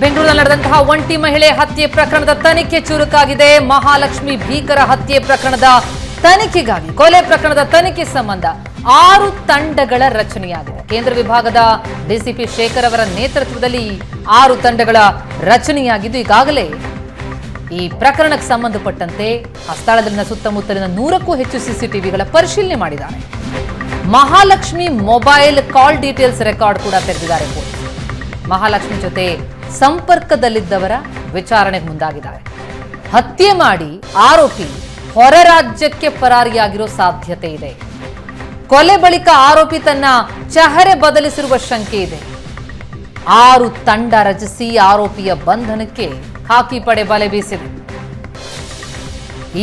ಬೆಂಗಳೂರಿನಲ್ಲಿ ನಡೆದಂತಹ ಒಂಟಿ ಮಹಿಳೆ ಹತ್ಯೆ ಪ್ರಕರಣದ ತನಿಖೆ ಚುರುಕಾಗಿದೆ. ಮಹಾಲಕ್ಷ್ಮಿ ಭೀಕರ ಹತ್ಯೆ ಪ್ರಕರಣದ ತನಿಖೆಗಾಗಿ ಕೊಲೆ ಪ್ರಕರಣದ ತನಿಖೆ ಸಂಬಂಧ ಆರು ತಂಡಗಳ ರಚನೆಯಾಗಿದೆ. ಕೇಂದ್ರ ವಿಭಾಗದ ಡಿಸಿಪಿ ಶೇಖರ್ ಅವರ ನೇತೃತ್ವದಲ್ಲಿ ಆರು ತಂಡಗಳ ರಚನೆಯಾಗಿದ್ದು, ಈಗಾಗಲೇ ಈ ಪ್ರಕರಣಕ್ಕೆ ಸಂಬಂಧಪಟ್ಟಂತೆ ಆ ಸ್ಥಳದಲ್ಲಿನ ಸುತ್ತಮುತ್ತಲಿನ ನೂರಕ್ಕೂ ಹೆಚ್ಚು ಸಿಸಿಟಿವಿಗಳ ಪರಿಶೀಲನೆ ಮಾಡಿದ್ದಾರೆ. Mahalakshmi mobile call details record ಕೂಡ ತೆರೆದಿದ್ದಾರೆ ಮಹಾಲಕ್ಷ್ಮಿ ಜೊತೆ ಸಂಪರ್ಕದಲ್ಲಿದ್ದವರ ವಿಚಾರಣೆಗೆ ಮುಂದಾಗಿದ್ದಾರೆ. ಹತ್ಯೆ ಮಾಡಿ ಆರೋಪಿ ಹೊರ ರಾಜ್ಯಕ್ಕೆ ಪರಾರಿಯಾಗಿರೋ ಸಾಧ್ಯತೆ ಇದೆ. ಕೊಲೆ ಬಳಿಕ ಆರೋಪಿ ತನ್ನ ಚಹರೆ ಬದಲಿಸಿರುವ ಶಂಕೆ ಇದೆ. ಆರು ತಂಡ ರಚಿಸಿ ಆರೋಪಿಯ ಬಂಧನಕ್ಕೆ ಖಾಕಿ ಪಡೆ ಬಲೆ ಬೀಸಿದೆ.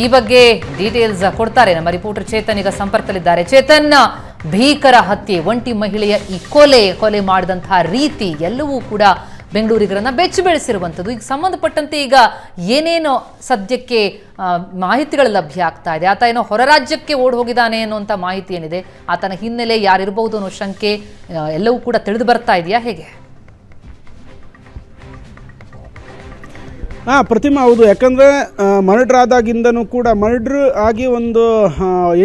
ಈ ಬಗ್ಗೆ ಡೀಟೇಲ್ಸ್ ಕೊಡ್ತಾರೆ ನಮ್ಮ ರಿಪೋರ್ಟರ್ ಚೇತನ್. ಈಗ ಸಂಪರ್ಕದಲ್ಲಿದ್ದಾರೆ. ಚೇತನ್, ಭೀಕರ ಹತ್ಯೆ, ಒಂಟಿ ಮಹಿಳೆಯ ಈ ಕೊಲೆ ಕೊಲೆ ಮಾಡಿದಂತಹ ರೀತಿ ಎಲ್ಲವೂ ಕೂಡ ಬೆಂಗಳೂರಿಗರನ್ನ ಬೆಚ್ಚಿ ಬೆಳೆಸಿರುವಂಥದ್ದು. ಈಗ ಸಂಬಂಧಪಟ್ಟಂತೆ ಈಗ ಏನೇನು ಸದ್ಯಕ್ಕೆ ಮಾಹಿತಿಗಳು ಲಭ್ಯ ಆಗ್ತಾ ಇದೆ. ಆತ ಏನೋ ಹೊರ ರಾಜ್ಯಕ್ಕೆ ಓಡ್ ಹೋಗಿದ್ದಾನೆ ಅನ್ನುವಂಥ ಮಾಹಿತಿ ಏನಿದೆ? ಆತನ ಹಿನ್ನೆಲೆ ಯಾರಿರಬಹುದು ಅನ್ನೋ ಶಂಕೆ ಎಲ್ಲವೂ ಕೂಡ ತಿಳಿದು ಬರ್ತಾ ಇದೆಯಾ? ಹೇಗೆ? ಹಾಂ ಪ್ರತಿಮಾ ಹೌದು. ಯಾಕಂದರೆ ಮರ್ಡ್ರ್ ಆದಾಗಿಂದನೂ ಕೂಡ, ಮರ್ಡ್ರ್ ಆಗಿ ಒಂದು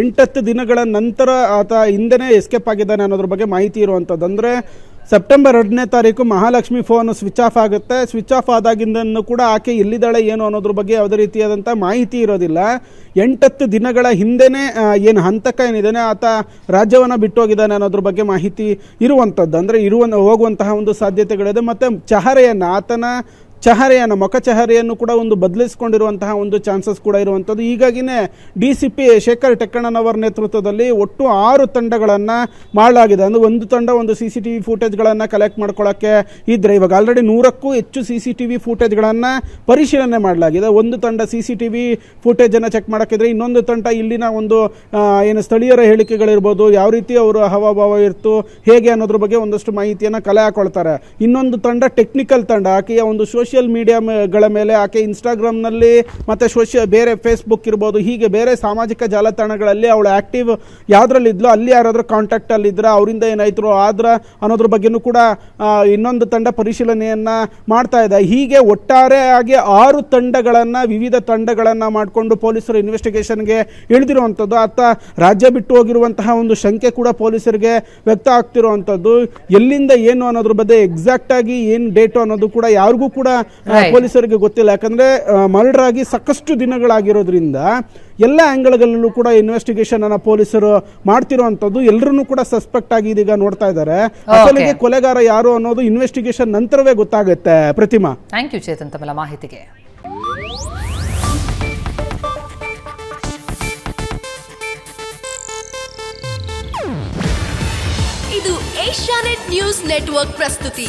ಎಂಟತ್ತು ದಿನಗಳ ನಂತರ ಆತ ಹಿಂದೆನೇ ಎಸ್ಕೇಪ್ ಆಗಿದ್ದಾನೆ ಅನ್ನೋದ್ರ ಬಗ್ಗೆ ಮಾಹಿತಿ ಇರುವಂಥದ್ದು. ಅಂದರೆ ಸೆಪ್ಟೆಂಬರ್ ಎರಡನೇ ತಾರೀಕು ಮಹಾಲಕ್ಷ್ಮಿ ಫೋನ್ ಸ್ವಿಚ್ ಆಫ್ ಆಗುತ್ತೆ. ಸ್ವಿಚ್ ಆಫ್ ಆದಾಗಿಂದನೂ ಕೂಡ ಆಕೆ ಎಲ್ಲಿದ್ದಾಳೆ, ಏನು ಅನ್ನೋದ್ರ ಬಗ್ಗೆ ಯಾವುದೇ ರೀತಿಯಾದಂಥ ಮಾಹಿತಿ ಇರೋದಿಲ್ಲ. ಎಂಟತ್ತು ದಿನಗಳ ಹಿಂದೆನೇ ಏನು ಹಂತಕ ಏನಿದ್ದಾನೆ ಆತ ರಾಜ್ಯವನ್ನು ಬಿಟ್ಟು ಹೋಗಿದ್ದಾನೆ ಅನ್ನೋದ್ರ ಬಗ್ಗೆ ಮಾಹಿತಿ ಇರುವಂಥದ್ದು. ಅಂದರೆ ಇರುವ ಹೋಗುವಂತಹ ಒಂದು ಸಾಧ್ಯತೆಗಳಿದೆ. ಮತ್ತು ಚಹರೆಯನ್ನು ಆತನ ಚಹರೆಯನ್ನು ಮುಖ ಚಹರೆಯನ್ನು ಕೂಡ ಒಂದು ಬದಲಿಸಿಕೊಂಡಿರುವಂತಹ ಒಂದು ಚಾನ್ಸಸ್ ಕೂಡ ಇರುವಂಥದ್ದು. ಹೀಗಾಗಿನೇ D C P Shekhar Tekkannavar ನೇತೃತ್ವದಲ್ಲಿ ಒಟ್ಟು ಆರು ತಂಡಗಳನ್ನು ಮಾಡಲಾಗಿದೆ. ಅಂದರೆ ಒಂದು ತಂಡ ಒಂದು ಸಿ ಸಿ ಟಿ ವಿ ಫುಟೇಜ್ಗಳನ್ನು ಕಲೆಕ್ಟ್ ಮಾಡ್ಕೊಳ್ಳೋಕ್ಕೆ ಇದ್ದರೆ ಇವಾಗ ಆಲ್ರೆಡಿ ನೂರಕ್ಕೂ ಹೆಚ್ಚು ಸಿ ಸಿ ಟಿ ವಿ ಫುಟೇಜ್ಗಳನ್ನು ಪರಿಶೀಲನೆ ಮಾಡಲಾಗಿದೆ. ಒಂದು ತಂಡ ಸಿ ಸಿ ಟಿ ವಿ ಫುಟೇಜನ್ನು ಚೆಕ್ ಮಾಡೋಕ್ಕಿದ್ರೆ ಇನ್ನೊಂದು ತಂಡ ಇಲ್ಲಿನ ಒಂದು ಏನು ಸ್ಥಳೀಯರ ಹೇಳಿಕೆಗಳಿರ್ಬೋದು, ಯಾವ ರೀತಿ ಅವರು ಹವಾಭಾವ ಇರ್ತು, ಹೇಗೆ ಅನ್ನೋದ್ರ ಬಗ್ಗೆ ಒಂದಷ್ಟು ಮಾಹಿತಿಯನ್ನು ಕಲೆ ಹಾಕೊಳ್ತಾರೆ. ಇನ್ನೊಂದು ತಂಡ ಟೆಕ್ನಿಕಲ್ ತಂಡ, ಆಕೆಯ ಒಂದು ಸೋಷಿಯಲ್ ಮೀಡಿಯಾಗಳ ಮೇಲೆ ಆಕೆ ಇನ್ಸ್ಟಾಗ್ರಾಮ್ನಲ್ಲಿ ಮತ್ತು ಸೋಷಿಯ ಬೇರೆ ಫೇಸ್ಬುಕ್ ಇರ್ಬೋದು, ಹೀಗೆ ಬೇರೆ ಸಾಮಾಜಿಕ ಜಾಲತಾಣಗಳಲ್ಲಿ ಅವಳು ಆ್ಯಕ್ಟಿವ್ ಯಾವುದ್ರಲ್ಲಿದ್ಲು ಅಲ್ಲಿ ಯಾರಾದರೂ ಕಾಂಟ್ಯಾಕ್ಟಲ್ಲಿ ಇದ್ರೆ, ಅವರಿಂದ ಏನಾಯ್ತು ಆದ್ರ ಅನ್ನೋದ್ರ ಬಗ್ಗೆನೂ ಕೂಡ ಇನ್ನೊಂದು ತಂಡ ಪರಿಶೀಲನೆಯನ್ನು ಮಾಡ್ತಾ ಇದೆ ಹೀಗೆ ಒಟ್ಟಾರೆಯಾಗಿ ಆರು ತಂಡಗಳನ್ನು, ವಿವಿಧ ತಂಡಗಳನ್ನು ಮಾಡಿಕೊಂಡು ಪೊಲೀಸರು ಇನ್ವೆಸ್ಟಿಗೇಷನ್ಗೆ ಇಳಿದಿರುವಂಥದ್ದು ಆತ ರಾಜ್ಯ ಬಿಟ್ಟು ಹೋಗಿರುವಂತಹ ಒಂದು ಶಂಕೆ ಕೂಡ ಪೊಲೀಸರಿಗೆ ವ್ಯಕ್ತ ಆಗ್ತಿರುವಂಥದ್ದು ಎಲ್ಲಿಂದ ಏನು ಅನ್ನೋದ್ರ ಬಗ್ಗೆ ಎಕ್ಸಾಕ್ಟ್ ಆಗಿ ಏನು ಡೇಟು ಅನ್ನೋದು ಕೂಡ ಯಾರಿಗೂ ಕೂಡ. ಪೊಲೀಸರಿಗೆ ಗೊತ್ತಿಲ್ಲ. ಯಾಕಂದ್ರೆ ಮರ್ಡರ್ ಆಗಿ ಸಾಕಷ್ಟು ದಿನಗಳಾಗಿರೋದ್ರಿಂದ ಎಲ್ಲ ಆ್ಯಂಗಲ್ಗಳಲ್ಲೂ ಕೂಡ ಇನ್ವೆಸ್ಟಿಗೇಷನ್ ಅನ್ನ ಪೊಲೀಸರು ಮಾಡ್ತಿರುವಂತದ್ದು ಎಲ್ಲರನ್ನೂ ಕೂಡ ಸಸ್ಪೆಕ್ಟ್ ಆಗಿ ಇದೀಗ ನೋಡ್ತಾ ಇದ್ದಾರೆ. ಅಸಲಿಗೆ ಕೊಲೆಗಾರ ಯಾರು ಅನ್ನೋದು ಇನ್ವೆಸ್ಟಿಗೇಷನ್ ನಂತರವೇ ಗೊತ್ತಾಗುತ್ತೆ ಪ್ರತಿಮಾ. ಥ್ಯಾಂಕ್ ಯು ಚೇತನ್ ತಮ್ಮ ಮಾಹಿತಿಗೆ. ಇದು ಏಷ್ಯಾನೆಟ್ ನ್ಯೂಸ್ ನೆಟ್ವರ್ಕ್ ಪ್ರಸ್ತುತಿ.